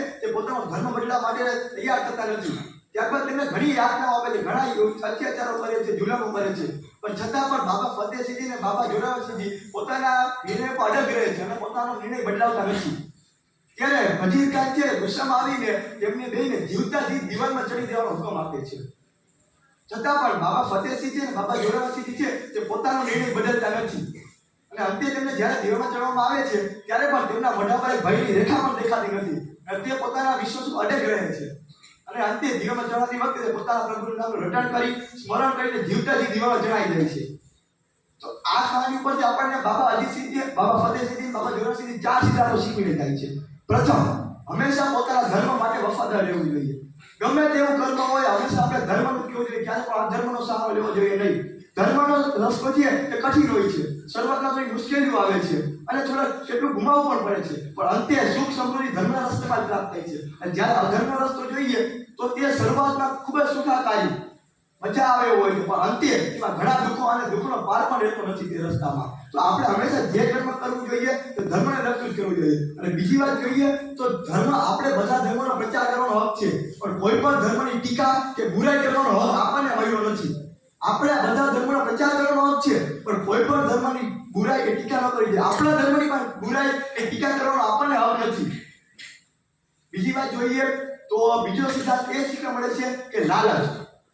તે પોતાનો ધર્મ બદલવા માટે તૈયાર થતા નથી. ત્યારબાદ તેમને ઘણી યાતનાઓ આપે છે, ઘણા અત્યાચારો કરે છે, જુલમો કરે છે. પણ છતાં પણ બાબા ફતેહસિંહજી અને બાબા જોરાવરસિંહજી પોતાના નિર્ણય પર અડગ રહે છે અને પોતાનો નિર્ણય બદલાવતા નથી. ત્યારે વજીર ખાન ગુસ્સામાં આવીને તેમને બેને જીવતા જીવ દીવાલમાં ચડી દેવાનો હુકમ આપે છે. છતાં પણ બાબા ફતેહસિંહ છે અને બાબા જોરાવરસિંહજી છે, તે પોતાનો નિર્ણય બદલતા નથી. અને અંતે તેમને જ્યારે દેવામાં ચડવામાં આવે છે, ત્યારે પણ તેમના મોઢા પર ભયની રેખા પણ દેખાતી નથી. અને તે પોતાના વિશ્વ ઉપર અડગ રહે છે. અને અંતે દીવામાં ચડાવતી વખતે પોતાના પ્રભુનું નામ રટણ કરી, સ્મરણ કરીને જીવતા જીવ દીવામાં જણાઈ જાય છે. તો આ કહાની ઉપરથી આપણને બાબા અજીતસિંહજી બાબા ફતેહસિંહજી બાબા જોરાવરસિંહજી ચાર સિદ્ધાંતો શીખવીને જાય છે. પ્રથમ, હંમેશા પોતાના ધર્મ માટે વફાદાર રહેવું જોઈએ. ગમે તેવું કર્મ હોય, હંમેશા આપણે ધર્મનું કેવું જોઈએ? ક્યારે પણ આ ધર્મનો સહારો લેવો જોઈએ નહીં. ધર્મનો રસ વધીએ એ કઠિન હોય છે. શરૂઆતમાં થોડી મુશ્કેલીઓ આવે છે અને થોડા કેટલું ગુમાવવું પણ પડે છે. પણ અંતે સુખ, સમૃદ્ધિ, ધર્મના રસ્તામાં પ્રાપ્ત થાય છે. અને જ્યારે અધર્મનો રસ્તો જોઈએ, તો તે શરૂઆતમાં ખૂબ જ સુખાકારી, મજા આવે હોય છે. પણ અંતે એમાં ઘણા દુઃખો અને દુઃખનો પાર પણ રહેતો નથી તે રસ્તામાં. તો આપણે હંમેશા જે કર્મ કરવું જોઈએ, તો ધર્મને જ કરવું જોઈએ. અને બીજી વાત જોઈએ, તો ધર્મ આપણે બધા ધર્મનો પ્રચાર કરવાનો હક છે. પણ કોઈ પણ ધર્મની ટીકા કે બુરાઈ કરવાનો હક આપણને મળ્યો નથી. આપણે બધા ધર્મનો પ્રચાર કરવાનો જ છે, પણ કોઈ પણ ધર્મની બુરાઈ એ ટીકા ન કરી દે. આપણા ધર્મની પણ બુરાઈ એ ટીકા કરવાનો આપણને હક નથી. બીજી વાત જોઈએ તો બીજો સિદ્ધાંત એ શીખવા મળે છે કે લાલચ.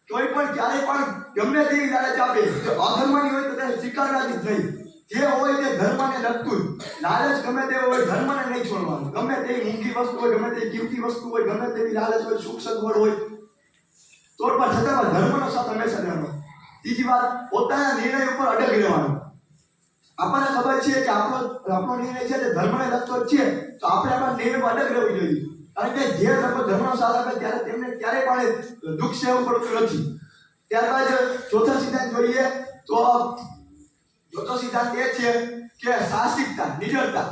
કોઈ પણ ક્યારે પણ ગમે તેવી લાલચ આપે. જો અધર્મની હોય તો તેને સ્વીકારવાની જ નહીં. જે હોય તે ધર્મને લગતું લાલચ ગમે તે હોય ધર્મને નહીં છોડવાનું. ગમે તેવી મૂંગી વસ્તુ હોય, ગમે તેવી કિંમતી વસ્તુ હોય, ગમે તેવી લાલચ હોય, સુખ સગવડ હોય, તો પણ છતાં પણ ધર્મનો સાથ હંમેશા રહેવાનો ત્રીજી વાત, પોતાના નિર્ણય ઉપર અડગ રહેવાનું. આપણને ખબર છે કે આપણો આપણો નિર્ણય છે તે ધર્મને લગતો છે, તો આપણે આપણા નિર્ણય પર અડગ રહેવું જોઈએ. કારણ કે જે લોકો ધર્મનો સાથ આપે ત્યારે તેમને ક્યારેય પણ દુઃખ સહેવું પડતું નથી. ત્યારબાદ ચોથો સિદ્ધાંત જોઈએ, તો ચોથો સિદ્ધાંત એ છે કે સાહસિકતા નિડરતા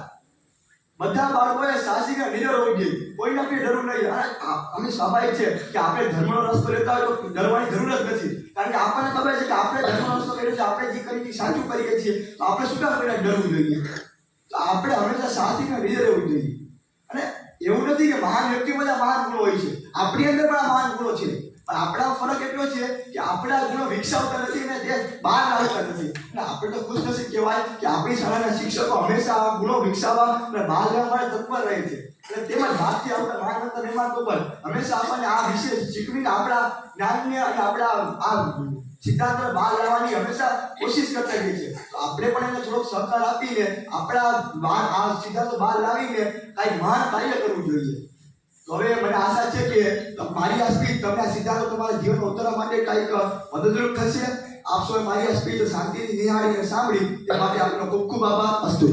બધા બાળકોએ સાહસિક નિડર હોવું જોઈએ. કોઈને આપણે ડરવું નહીં. અમે સ્વાભાવિક છે કે આપણે ધર્મનો રસ્તો લેતા હોય તો ડરવાની જરૂર જ નથી. કારણ કે આપણને ખબર છે કે આપણે ધર્મનો રસ્તો કર્યો છે, આપણે જે કરીએ સાચું કરીએ છીએ, તો આપણે શું કામ કોઈને ડરવું જોઈએ? તો આપણે હંમેશા સાહસિક નિડર રહેવું જોઈએ. અને એવું નથી કે મહાન વ્યક્તિઓ બધા મહાન ગુણો હોય છે. આપણી અંદર પણ આ મહાન ગુણો છે. પણ આપણા ફરક એટલો છે કે આપણા ગુણો વિકસાવતા નથી અને જે બહાર લાવતા નથી. અને આપણે તો ખુશ નસીબ કહેવાય કે આપણી શાળાના શિક્ષકો હંમેશા આ ગુણો વિકસાવવા અને બહાર લાવવા તત્પર રહે છે. અને તેમજ ભારતીય આપણા માર્ગદર્શન નિર્માણ પર હંમેશા આપણને આ વિશે શીખવીને આપણા જ્ઞાનને અને આપણા આ સિદ્ધાંતને બહાર લાવવાની હંમેશા કોશિશ કરતા રહીએ છીએ. તો આપણે પણ એને થોડોક સહકાર આપીને, આપણા આ સિદ્ધાંતો બહાર લાવીને કાંઈ મહાન કાર્ય કરવું જોઈએ. તો હવે મને આશા છે કે મારી આ સ્પીચ તમને આ સિદ્ધાંતો તમારા જીવનમાં ઉતારવા માટે કંઈક મદદરૂપ થશે. આપ સૌએ મારી આ સ્પીચ શાંતિથી નિહાળીને સાંભળી. તે માટે આપનો ખૂબ ખૂબ આભાર. અસ્તુ.